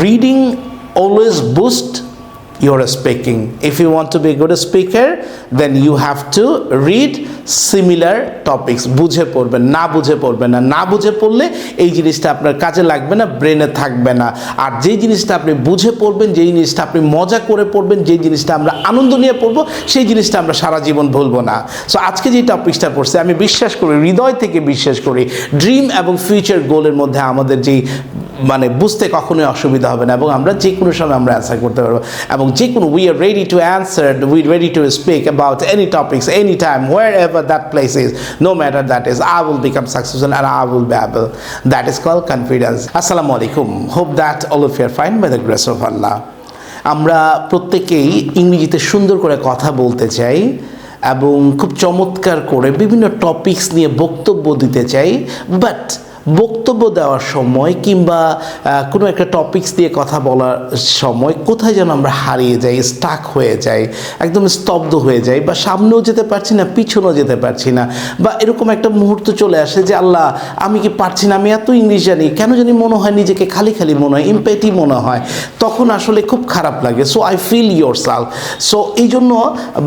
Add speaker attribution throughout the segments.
Speaker 1: reading always boost your speaking. If you want to be a good speaker, then you have to read similar topics. বুঝে পড়বেন, না বুঝে পড়বেন না। না বুঝে পড়লে এই জিনিসটা আপনার কাজে লাগবে না, ব্রেনে থাকবে না। আর যেই জিনিসটা আপনি বুঝে পড়বেন, যেই জিনিসটা আপনি মজা করে পড়বেন, যেই জিনিসটা আমরা আনন্দ নিয়ে পড়ব, সেই জিনিসটা আমরা সারা জীবন ভুলবো না। সো আজকে যে টপিকসটা পড়ছে আমি বিশ্বাস করি, হৃদয় থেকে বিশ্বাস করি, ড্রিম এবং ফিউচার গোলের মধ্যে আমাদের যেই মানে বুঝতে কখনোই অসুবিধা হবে না, এবং আমরা যে কোনো সময় আমরা অ্যান্সার করতে পারব। এবং যে কোনো we are ready to answer we ready to speak about any topics any time wherever that place is no matter that is I will become successful and I will be able that is call confidence আসসালামু আলাইকুম hope that all of you're fine by the grace of Allah আমরা প্রত্যেকেই ইংরেজিতে সুন্দর করে কথা বলতে চাই এবং খুব চমৎকার করে বিভিন্ন টপিকস নিয়ে বক্তব্য দিতে চাই বাট বক্তব্য দেওয়ার সময় কিংবা কোনো একটা টপিকস দিয়ে কথা বলার সময় কোথায় যেন আমরা হারিয়ে যাই স্টাক হয়ে যাই, একদম স্তব্ধ হয়ে যাই বা সামনেও যেতে পারছি না, পিছনেও যেতে পারছি না বা এরকম একটা মুহূর্ত চলে আসে যে, আল্লাহ, আমি কি পারছি না? আমি এত ইংলিশ জানি, কেন জানি মনে হয় নিজেকে খালি খালি মনে হয় ইম্পেটি মনে হয়। তখন আসলে খুব খারাপ লাগে। So I feel yourself so এই জন্য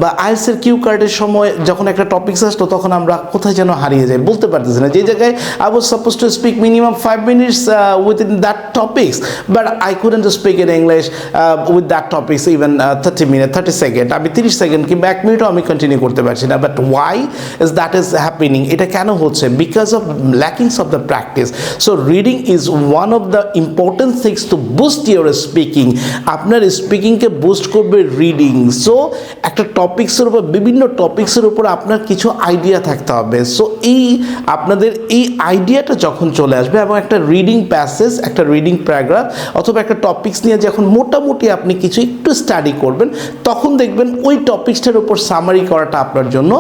Speaker 1: বা আইএলসের কিউ কার্ডের সময় যখন একটা টপিক্স আসলো, তখন আমরা কোথায় যেন হারিয়ে যাই, বলতে পারতেছি না। যে জায়গায় I was suppose speak minimum five minutes within that topics but I couldn't speak in English with that topics even thirty minute thirty second আমি তিরিশ সেকেন্ড কিংবা এক মিনিটও আমি কন্টিনিউ করতে পারছি না but why is that is happening এটা কেন হচ্ছে? Because of lackings of the practice so reading is one of the important things to boost your speaking আপনার স্পিকিংকে বুস্ট করবে রিডিং সো একটা টপিক্সের উপর, বিভিন্ন টপিক্সের উপর আপনার কিছু আইডিয়া থাকতে হবে. সো এই, আপনাদের এই আইডিয়াটা যখন চলে আসবে এবং একটা রিডিং প্যাসেজ একটা রিডিং প্যারাগ্রাফ অথবা একটা টপিক্স নিয়ে যখন মোটামুটি আপনি কিছু একটু স্টাডি করবেন, তখন দেখবেন ওই টপিক্সটার উপর সামারি করাটা আপনার জন্য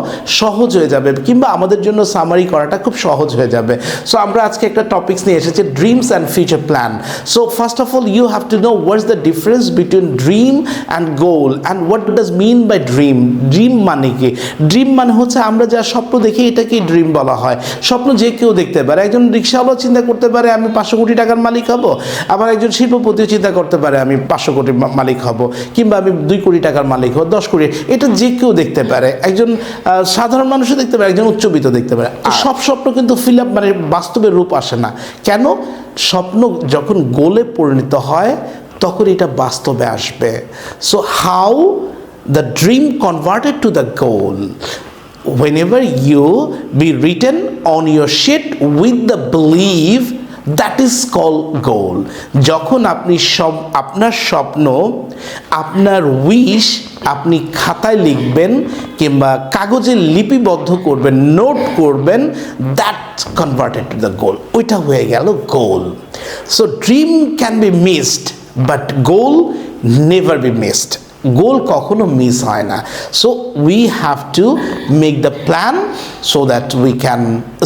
Speaker 1: সহজ হয়ে যাবে কিংবা আমাদের জন্য সামারি করাটা খুব সহজ হয়ে যাবে। সো আমরা আজকে একটা টপিক্স নিয়ে এসেছি dreams and future plan so first of all you have to know what's the difference between dream and goal and what does mean by dream dream মানে কি? ড্রিম মানে হচ্ছে আমরা যা স্বপ্ন দেখি, এটাকেই ড্রিম বলা হয়। স্বপ্ন যে কেউ দেখতে পারে। একজন রিক্সাওয়ালা চিন্তা করতে পারে আমি পাঁচশো কোটি টাকার মালিক হব। আবার একজন শিল্পপতিও চিন্তা করতে পারে আমি পাঁচশো কোটি মালিক হব কিংবা আমি দুই কোটি টাকার মালিক হব দশ কোটি। এটা যে কেউ দেখতে পারে একজন সাধারণ মানুষও দেখতে পারে একজন উচ্চবিত্ত দেখতে পারে। সব স্বপ্ন কিন্তু ফিল আপ মানে বাস্তবের রূপ আসে না। কেন? স্বপ্ন যখন গোলে পরিণত হয় তখন এটা বাস্তবে আসবে। So how the dream converted to the goal whenever you be written on your sheet with the belief that is call goal যখন আপনি সব, আপনার স্বপ্ন, আপনার উইশ আপনি খাতায় লিখবেন কিংবা কাগজে লিপিবদ্ধ করবেন নোট করবেন that converted to the goal ওইটা হয়ে গেল goal so dream can be missed but goal never be missed goal কখনো মিস হয় না। So we have to make the plan so that we can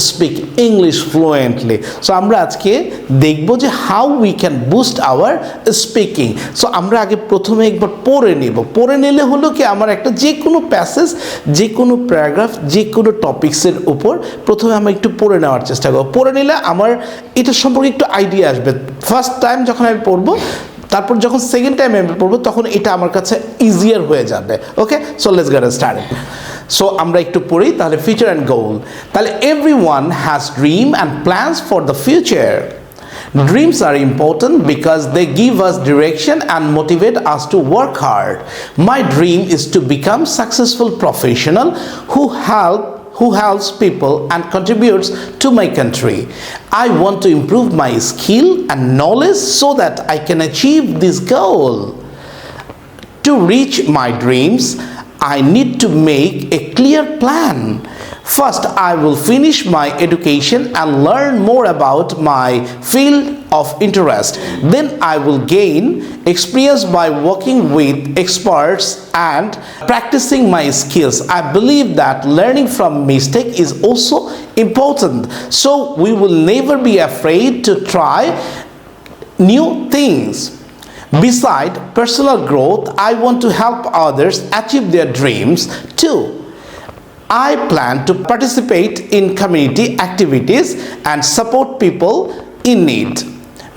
Speaker 1: speak English fluently so আমরা আজকে দেখব যে how we can boost our speaking so আমরা আগে প্রথমে একবার পড়ে নেব। পড়ে নিলে হলো কি আমার একটা যে কোনো প্যাসেজ যে কোনো প্যারাগ্রাফ যে কোনো টপিক্সের উপর প্রথমে আমি একটু পড়ে নেওয়ার চেষ্টা করব। পড়ে নিলে আমার এটা সম্পর্কে একটু আইডিয়া আসবে। ফার্স্ট টাইম যখন আমি পড়ব তারপর যখন সেকেন্ড টাইম এম পড়ব, তখন এটা আমার কাছে ইজিয়ার হয়ে যাবে। Okay so let's go start so আমরা একটু পড়ি, তাহলে ফিউচার অ্যান্ড গোল তাহলে every one has dream and plans for the future dreams are important because they give us direction and motivate us to work hard my dream is to become successful professional who help who helps people and contributes to my country. I want to improve my skill and knowledge so that I can achieve this goal. To reach my dreams, I need to make a clear plan. First, I will finish my education and learn more about my field of interest. Then, I will gain experience by working with experts and practicing my skills. I believe that learning from mistake is also important. So, we will never be afraid to try new things. Beside personal growth, I want to help others achieve their dreams too. I plan to participate in community activities and support people in need.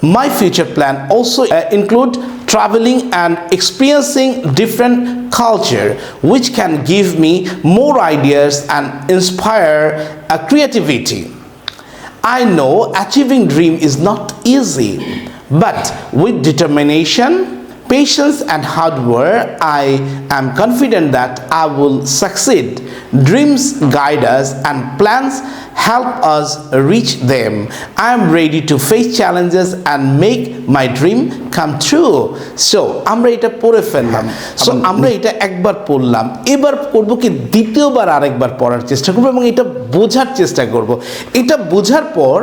Speaker 1: My future plan also uh, include traveling and experiencing different culture which can give me more ideas and inspire a creativity. I know achieving dream is not easy, but with determination, patience and hard work, I am confident that I will succeed. Dreams guide us and plans help us reach them. I am ready to face challenges and make my dream come true. So, আমরা এটা পড়ে ফেললাম so আমরা এটা একবার পড়লাম এবার করব কি দ্বিতীয়বার আরেকবার পড়ার চেষ্টা করব এবং এটা বোঝার চেষ্টা করব এটা বোঝার পর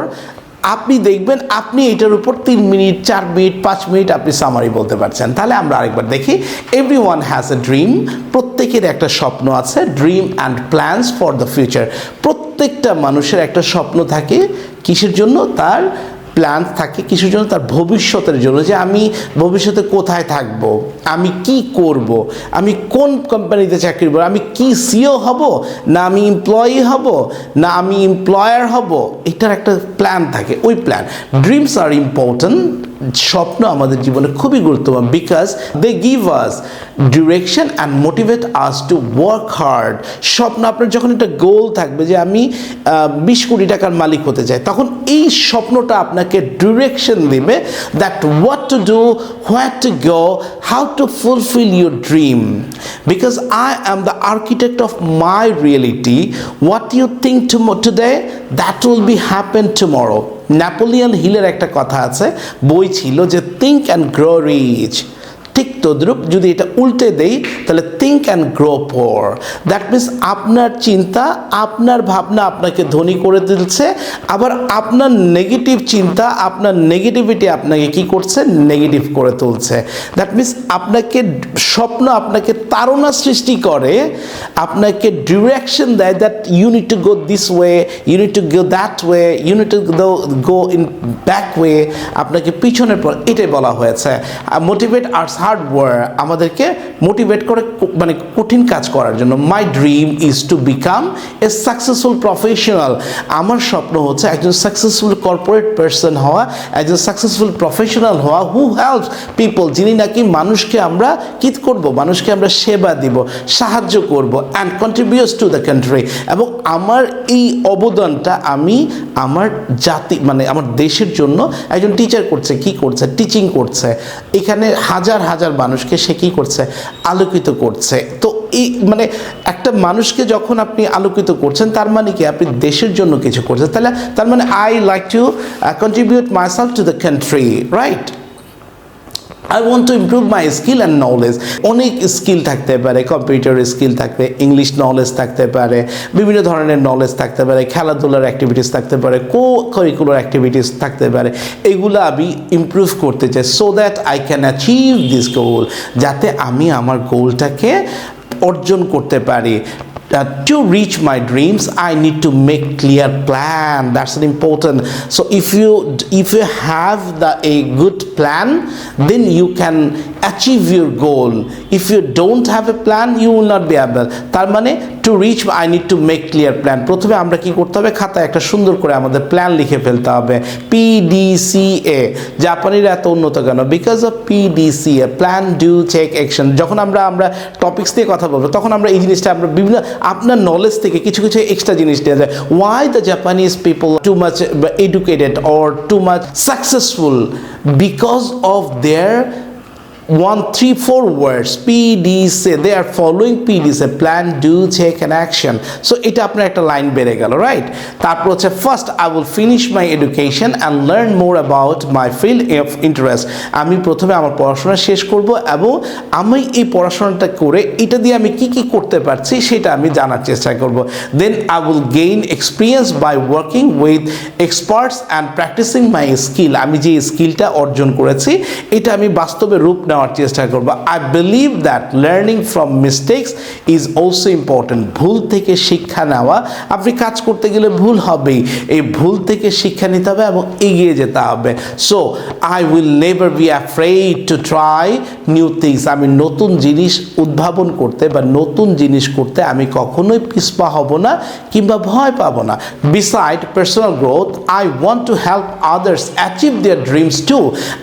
Speaker 1: আপনি দেখবেন আপনি এটার উপর তিন মিনিট, চার মিনিট, পাঁচ মিনিট আপনি সামারি বলতে পারছেন। তাহলে আমরা আরেকবার দেখি। Every one has a dream প্রত্যেকের একটা স্বপ্ন আছে dream and plans for the future প্রত্যেকটা মানুষের একটা স্বপ্ন থাকে কিসের জন্য? তার প্ল্যান থাকে কিছুর জন্য তার ভবিষ্যতের জন্য যে আমি ভবিষ্যতে কোথায় থাকব, আমি কি করব, আমি কোন কোম্পানিতে চাকরি করব, আমি কি সিও হব, না আমি এমপ্লয়ি হব, না আমি এমপ্লয়ার হব, এটার একটা প্ল্যান থাকে, ওই প্ল্যান ড্রিমস আর ইম্পর্ট্যান্ট স্বপ্ন আমাদের জীবনে খুবই গুরুত্বপূর্ণ because they give us direction and motivate us to work hard স্বপ্ন আপনার যখন একটা গোল থাকবে যে আমি বিশ কোটি টাকার মালিক হতে চাই, তখন এই স্বপ্নটা আপনাকে ডিরেকশন দেবে that what to do what to go how to fulfill your dream because I am the architect of my reality what you think to today that will be happen tomorrow Napoleon হিলের একটা কথা আছে বই ছিল যে think and grow rich তদ্রুপ যদি এটা উল্টে দেই, তাহলে think and grow poor that means আপনার চিন্তা, আপনার ভাবনা আপনাকে ধনী করে দিচ্ছে, আবার আপনার নেগেটিভ চিন্তা, আপনার নেগেটিভিটি আপনাকে কি করছে? নেগেটিভ করে তুলছে। দ্যাট মিন্স আপনাকে স্বপ্ন, আপনাকে তাড়না সৃষ্টি করে, আপনাকে ডিরেকশন দেয় that you need to go this way you need to go that way you need to go in back way আপনাকে পিছনের পর, এটাই বলা হয়েছে। মোটিভেট আর্টস হার্ড আমাদেরকে মোটিভেট করে মানে কঠিন কাজ করার জন্য। My dream is to become a successful professional আমার স্বপ্ন হচ্ছে একজন সাকসেসফুল কর্পোরেট পার্সন হওয়া, একজন সাকসেসফুল প্রফেশনাল হওয়া। হু হেল্প পিপল যিনি নাকি মানুষকে আমরা কি করব? মানুষকে আমরা সেবা দিব, সাহায্য করব and contributes to the country এবং আমার এই অবদানটা আমি আমার জাতি মানে আমার দেশের জন্য একজন টিচার করছে, কি করছে? টিচিং করছে। এখানে হাজার হাজার মানুষকে সে কী করছে? আলোকিত করছে। তো এই মানে একটা মানুষকে যখন আপনি আলোকিত করছেন, তার মানে কি? আপনি দেশের জন্য কিছু করছেন। তাহলে তার মানে I like to contribute myself to the country right I want to improve my skill and knowledge অনেক স্কিল থাকতে পারে কম্পিউটার স্কিল থাকবে ইংলিশ নলেজ থাকতে পারে, বিভিন্ন ধরনের নলেজ থাকতে পারে, খেলাধুলার অ্যাক্টিভিটিস থাকতে পারে কো কারিকুলার অ্যাক্টিভিটিস থাকতে পারে। এগুলো আমি ইমপ্রুভ করতে চাই so that I can achieve this goal যাতে আমি আমার গোলটাকে অর্জন করতে পারি। To reach my dreams i need to make clear plan. That's an important. So if you if you have the a good plan then you can achieve your goal. If you don't have a plan, you will not be able. তার মানে to reach I need to make clear plan প্রথমে আমরা কি করতে হবে? খাতায় একটা সুন্দর করে আমাদের প্ল্যান লিখে ফেলতে হবে। পিডিসিএ জাপানিরা এত উন্নত কেন? Because of PDCA plan do check action যখন আমরা আমরা টপিক্স নিয়ে কথা বলব, তখন আমরা এই জিনিসটা, আমরা বিভিন্ন, আপনার নলেজ থেকে কিছু কিছু এক্সট্রা জিনিস দেওয়া যায়। Why the Japanese people too much educated or too much successful because of their one, three, four words. PDC they are following PDC plan, do, take an action. So, এটা আপনার একটা line বেড়ে গেল right তারপর হচ্ছে first I will finish my education and learn more about my field of interest আমি প্রথমে আমার পড়াশোনা শেষ করব এবং আমি এই পড়াশোনাটা করে এটা দিয়ে আমি কি কি করতে পারছি সেটা আমি জানার চেষ্টা করব। Then I will gain experience by working with experts and practicing my skill আমি যে স্কিলটা অর্জন করেছি, এটা আমি বাস্তবে রূপ নেওয়ার নেওয়ার চেষ্টা করব I believe that learning from mistakes is also important ভুল থেকে শিক্ষা নেওয়া, আপনি কাজ করতে গেলে ভুল হবেই। এই ভুল থেকে শিক্ষা নিতে হবে এবং এগিয়ে যেতে হবে। So I will never be afraid to try new things আমি নতুন জিনিস উদ্ভাবন করতে বা নতুন জিনিস করতে আমি কখনোই পিছপা হব না কিংবা ভয় পাবো না। Beside personal growth I want to help others achieve their dreams too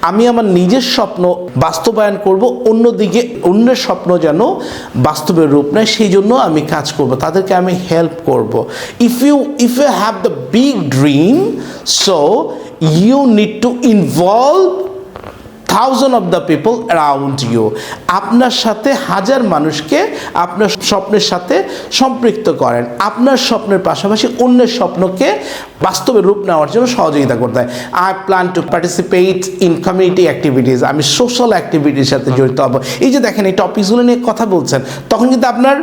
Speaker 1: আমি আমার নিজের স্বপ্ন বাস্তবায়ন করব, অন্যদিকে অন্যের স্বপ্ন যেন বাস্তবের রূপ নেয়, সেই জন্য আমি কাজ করব, তাদেরকে আমি হেল্প করব। If you if you have the big dream so you need to involve thousand of the people around you আপনার সাথে হাজার মানুষকে আপনার স্বপ্নের সাথে সম্পৃক্ত করেন। আপনার স্বপ্নের পাশাপাশি অন্যের স্বপ্নকে বাস্তবে রূপ নেওয়ার জন্য সহযোগিতা করতে হয়। I plan to participate in community activities আমি সোশ্যাল অ্যাক্টিভিটির সাথে জড়িত হব। এই যে দেখেন, এই টপিকসগুলো নিয়ে কথা বলছেন, তখন কিন্তু আপনার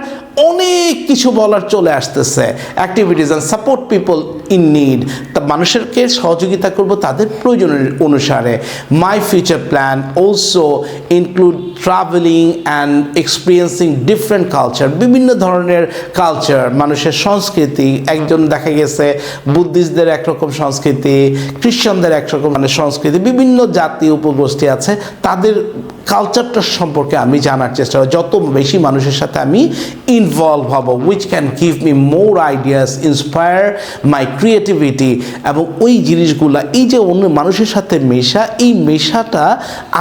Speaker 1: অনেক কিছু বলার চলে আসতেছে। Activities and support people in need তা মানুষেরকে সহযোগিতা করব তাদের প্রয়োজনের অনুসারে। My future plan also include traveling and experiencing different culture বিভিন্ন ধরনের কালচার মানুষের সংস্কৃতি। একজন দেখা গেছে, বুদ্ধিস্টদের একরকম সংস্কৃতি, খ্রিস্টানদের একরকম মানে সংস্কৃতি, বিভিন্ন জাতি উপগোষ্ঠী আছে, তাদের কালচারটা সম্পর্কে আমি জানার চেষ্টা করি। যত বেশি মানুষের সাথে আমি ইনভলভ হব which can give me more ideas inspire my creativity এবং ওই জিনিসগুলা, এই যে অন্য মানুষের সাথে মেশা, এই মেশাটা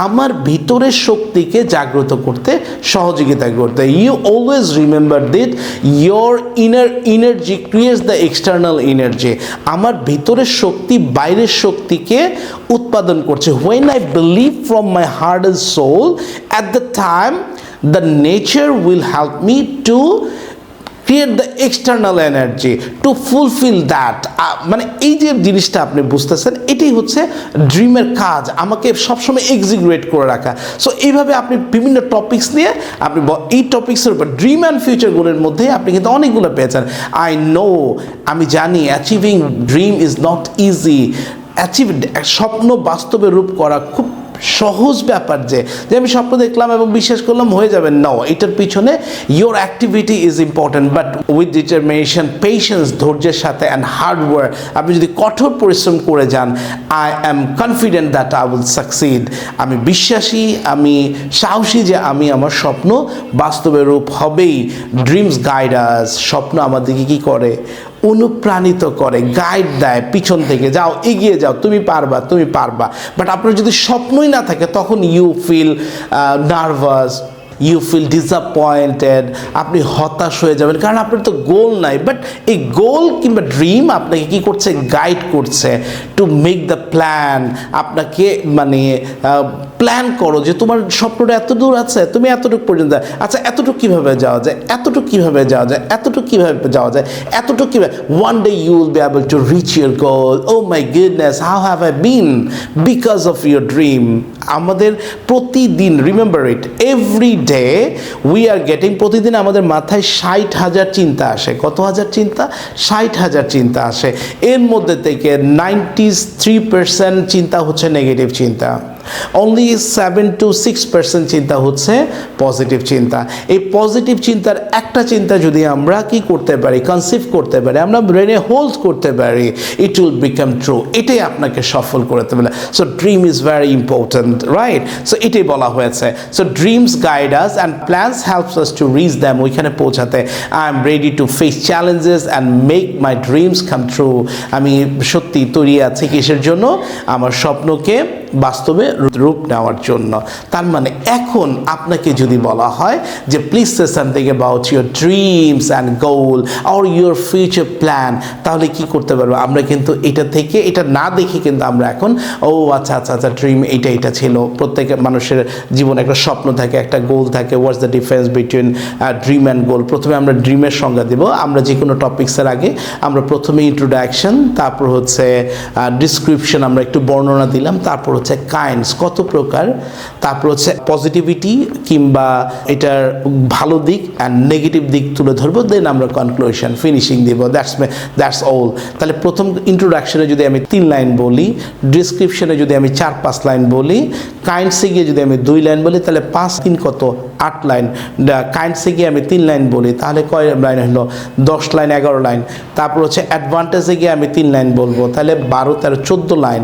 Speaker 1: আমার ভিতরের শক্তিকে জাগ্রত করতে, সহযোগিতা করতে। You always remember that your inner energy creates the external energy আমার ভিতরের শক্তি বাইরের শক্তিকে উৎপাদন করছে। When I believe from my heart and soul at the time the nature will help me to create the external energy to fulfil that মানে এই যে জিনিসটা আপনি বুঝতেছেন, এটাই হচ্ছে ড্রিমের কাজ। আমাকে সবসময় এক্সিকিউট করে রাখা। সো এইভাবে আপনি বিভিন্ন টপিকস নিয়ে আপনি এই টপিক্সের উপর ড্রিম অ্যান্ড ফিউচারগুলোর মধ্যে আপনি কিন্তু অনেকগুলো পেয়েছেন। আই নো আমি জানি achieving dream is not easy achieve স্বপ্ন বাস্তবে রূপ করা খুব সহজ ব্যাপার যে যে আমি স্বপ্ন দেখলাম এবং বিশ্বাস করলাম হয়ে যাবে নাও এটার পিছনে your activity is important but with determination patience ধৈর্যের সাথে অ্যান্ড হার্ডওয়ার্ক আপনি যদি কঠোর পরিশ্রম করে যান I am confident that I will succeed আমি বিশ্বাসী, আমি সাহসী যে আমি আমার স্বপ্ন বাস্তবে রূপ হবেই। ড্রিমস গাইডার্স স্বপ্ন আমাদেরকে কি করে? অনুপ্রাণিত করে গাইড দেয়, পিছন থেকে, যাও, এগিয়ে যাও, তুমি পারবা তুমি পারবা। বাট আপনার যদি স্বপ্নই না থাকে, তখন you feel nervous you feel disappointed আপনি হতাশ হয়ে যাবেন, কারণ আপনার তো গোল নাই বাট এই গোল কিংবা ড্রিম আপনাকে কি করছে? গাইড করছে টু মেক দ্য প্ল্যান আপনাকে মানে প্ল্যান করো যে তোমার স্বপ্নটা এত দূর আছে, তুমি এতটুকু পর্যন্ত আচ্ছা এতটুকু কীভাবে যাওয়া যায়? এতটুকু কীভাবে যাওয়া যায়? এতটুকু কীভাবে যাওয়া যায়? এতটুকু কীভাবে? One day you will be able to reach your goal oh my goodness how have I been because of your dream আমাদের প্রতিদিন remember it every day we are getting প্রতিদিন আমাদের মাথায় ষাট হাজার চিন্তা আসে। কত হাজার চিন্তা? ষাট হাজার চিন্তা আসে। এর মধ্যে থেকে নাইনটি থ্রি পার্সেন্ট চিন্তা হচ্ছে নেগেটিভ চিন্তা। Only seven to six percent চিন্তা হচ্ছে পজিটিভ চিন্তা। এই পজিটিভ চিন্তার একটা চিন্তা যদি আমরা কি করতে পারি কনসিভ করতে পারি, আমরা ব্রেনে হোল্ড করতে পারি ইট উইল বিকাম ট্রু এটাই আপনাকে সফল করতে পারে so dream is very important right so এটাই বলা হয়েছে। So dreams guide us and plans helps us to reach them ওইখানে পৌঁছাতে I am ready to face challenges and make my dreams come true আমি সত্যি তৈরি আছি কিসের জন্য? আমার স্বপ্নকে বাস্তবে রূপ নেওয়ার জন্য। তার মানে এখন আপনাকে যদি বলা হয় যে please say something about your dreams and goal or your future plan তাহলে কি করতে পারব? আমরা কিন্তু এটা থেকে, এটা না দেখে কিন্তু আমরা এখন, ও আচ্ছা আচ্ছা আচ্ছা ড্রিম এইটা এটা ছিল। প্রত্যেকের মানুষের জীবনে একটা স্বপ্ন থাকে, একটা গোল থাকে। What's the difference between dream and goal প্রথমে আমরা ড্রিমের সংজ্ঞা দেব। আমরা যে কোনো টপিক্সের আগে আমরা প্রথমে ইন্ট্রোডাকশন তারপর হচ্ছে ডিসক্রিপশন আমরা একটু বর্ণনা দিলাম, তারপর হচ্ছে কাইন্ডস কত প্রকার? তারপর হচ্ছে পজিটিভিটি কিংবা এটার ভালো দিক অ্যান্ড নেগেটিভ দিক তুলে ধরবো দেন আমরা কনক্লুশন ফিনিশিং দিব দ্যাটস দ্যাটস অল তাহলে প্রথম ইন্ট্রোডাকশনে যদি আমি তিন লাইন বলি ডিসক্রিপশনে যদি আমি চার, পাঁচ লাইন বলি কাইন্ডসে গিয়ে যদি আমি দুই লাইন বলি, তাহলে পাঁচ তিন কত? আট লাইন কাইন্ডসে গিয়ে আমি তিন লাইন বলি, তাহলে কয় লাইন হলো? দশ লাইন, এগারো লাইন। তারপর হচ্ছে অ্যাডভান্টেজে গিয়ে আমি তিন লাইন বলব, তাহলে বারো, তেরো, চোদ্দ লাইন।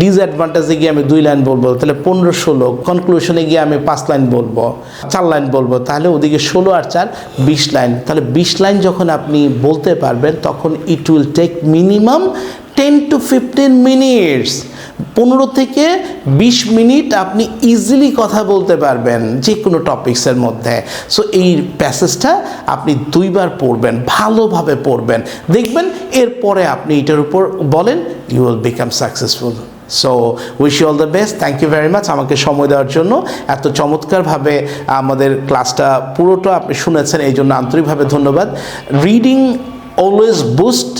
Speaker 1: ডিসঅ্যাডভান্টেজে গিয়ে আমি দুই লাইন বলব, তাহলে পনেরো, ষোলো। কনক্লুশনে গিয়ে আমি পাঁচ লাইন বলব, চার লাইন বলব, তাহলে ওদিকে ষোলো আর চার, বিশ লাইন। তাহলে বিশ লাইন যখন আপনি বলতে পারবেন, তখন it will take minimum ten to fifteen minutes পনেরো থেকে বিশ মিনিট আপনি ইজিলি কথা বলতে পারবেন যে কোনো টপিক্সের মধ্যে। সো এই প্যাসেজটা আপনি দুইবার পড়বেন, ভালোভাবে পড়বেন। দেখবেন এরপরে আপনি এটার উপর বলেন you will become successful so wish you all the best thank you very much আমাকে সময় দেওয়ার জন্য। এত চমৎকারভাবে আমাদের ক্লাসটা পুরোটা আপনি শুনেছেন এই জন্য আন্তরিকভাবে ধন্যবাদ। Reading always boost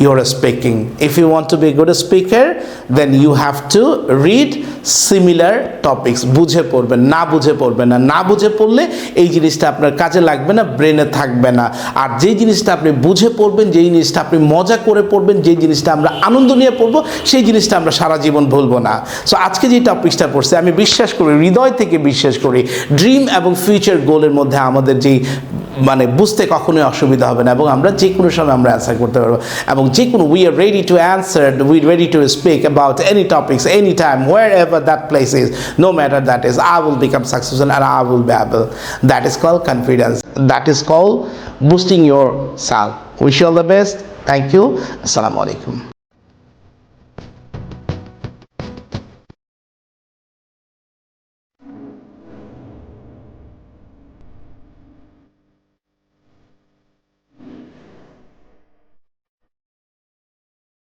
Speaker 1: your speaking. If you want to be a good speaker, then you have to read similar topics. বুঝে পড়বেন না বুঝে পড়বেন না না বুঝে পড়লে এই জিনিসটা আপনার কাজে লাগবে না ব্রেনে থাকবে না আর যেই জিনিসটা আপনি বুঝে পড়বেন যেই জিনিসটা আপনি মজা করে পড়বেন যেই জিনিসটা আমরা আনন্দ নিয়ে পড়ব সেই জিনিসটা আমরা সারা জীবন ভুলবো না সো আজকে যে টপিকসটা পড়ছে আমি বিশ্বাস করি হৃদয় থেকে বিশ্বাস করি ড্রিম এবং ফিউচার গোলের মধ্যে আমাদের যেই মানে বুঝতে কখনোই অসুবিধা হবে না, এবং আমরা যে কোনো সময় আমরা অ্যান্সার করতে পারব। এবং যে কোনো we are ready to answer we ready to speak about any topics any time wherever that place is no matter that is I will become successful and I will be able that is call confidence that is call boosting your self wish all the best thank you আসসালামু আলাইকুম